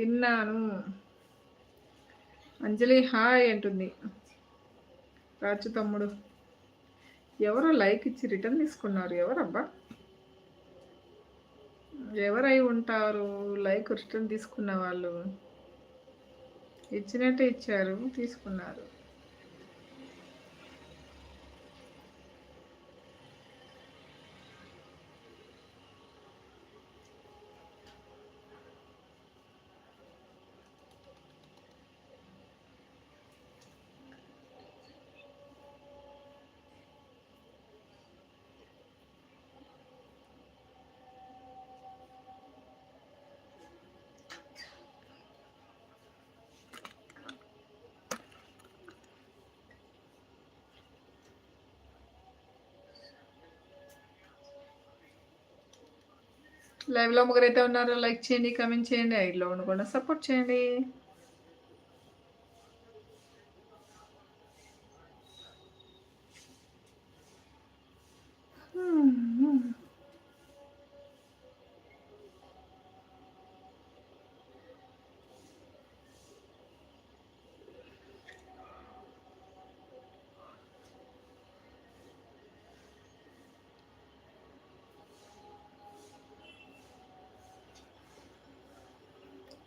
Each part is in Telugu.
తిన్నాను. అంజలి హాయ్ అంటుంది. రాజు తమ్ముడు ఎవరో లైక్ ఇచ్చి రిటర్న్ తీసుకున్నారు. ఎవరబ్బా? ఎవరై ఉంటారు? లైక్ రిటర్న్ తీసుకున్న వాళ్ళు. ఇచ్చినట్టే ఇచ్చారు తీసుకున్నారు. లైవ్లో ముగ్గురైతే ఉన్నారో లైక్ చేయండి కమెంట్ చేయండి ఐడ్లో ఉండకుండా సపోర్ట్ చేయండి. Hmm.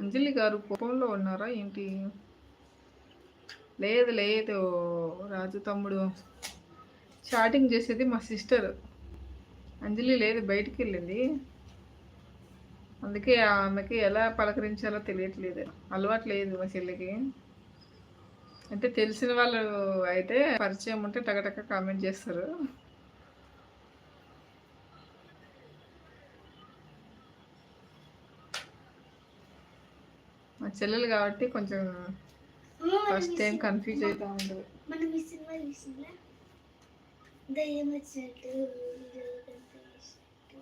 అంజలి గారు కోపంలో ఉన్నారా ఏంటి? లేదు లేదు. రాజు తమ్ముడు. చాటింగ్ చేసేది మా సిస్టర్. అంజలి లేదు బయటికి వెళ్ళింది. అందుకే ఆమెకి ఎలా పలకరించాలో తెలియట్లేదు. అలవాటు లేదు మా చెల్లికి. అంటే తెలిసిన వాళ్ళు అయితే పరిచయం ఉంటే టగటక కామెంట్ చేస్తారు. మా చెల్లెలు కాబట్టి కొంచెం ఫస్ట్ టైం కన్ఫ్యూజ్ అవుతా ఉంటుంది మనం ఈ సినిమా చూసిందా దయ్యం వచ్చినట్టు హీరో కనిపించినట్టు.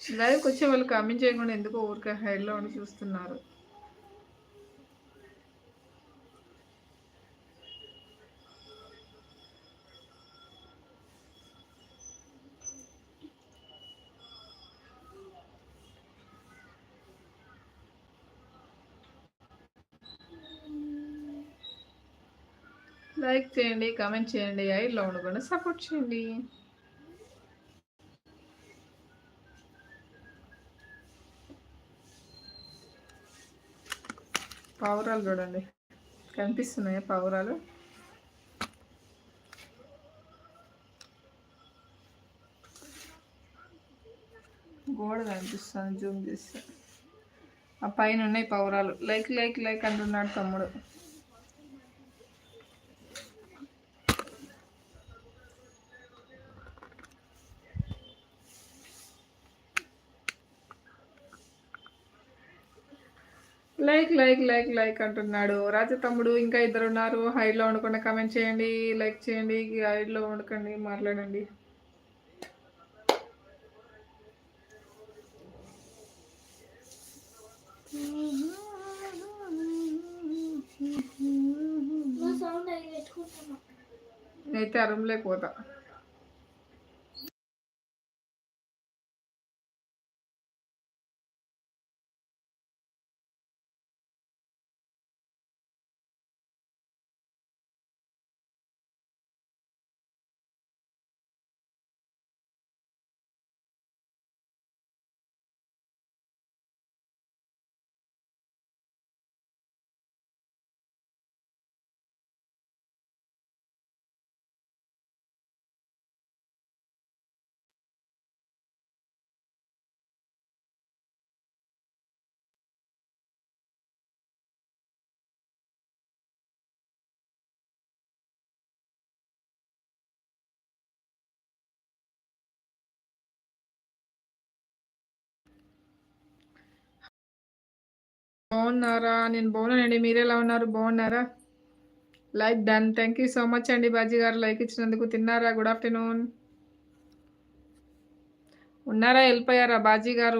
లైవ్కి వచ్చే వాళ్ళు కామెంట్ చేయకుండా ఎందుకో ఊరికే హైడ్లో ఉండి చూస్తున్నారు లైక్ చేయండి కామెంట్ చేయండి ఐడ్లో ఉండకుండా సపోర్ట్ చేయండి. పావురాలు చూడండి. కనిపిస్తున్నాయా పావురాలు? గోడ కనిపిస్తుంది జూమ్ చేస్తే. ఆ పైన ఉన్నాయి పావురాలు. లైక్ లైక్ లైక్ అంటున్నాడు తమ్ముడు. లైక్ లైక్ లైక్ లైక్ అంటున్నాడు. రాజు తమ్ముడు ఇంకా ఇద్దరు ఉన్నారు హైడ్లో ఉండకుండా కామెంట్ చేయండి లైక్ చేయండి హైడ్లో ఉండకండి మాట్లాడండి. మా సౌండ్ బాగున్నారా? నేను బాగున్నానండి. మీరు ఎలా ఉన్నారు? బాగున్నారా? Like done. Thank you so much అండి బాజీ గారు లైక్ ఇచ్చినందుకు. తిన్నారా? Good afternoon. ఉన్నారా? వెళ్ళిపోయారా బాజీ గారు?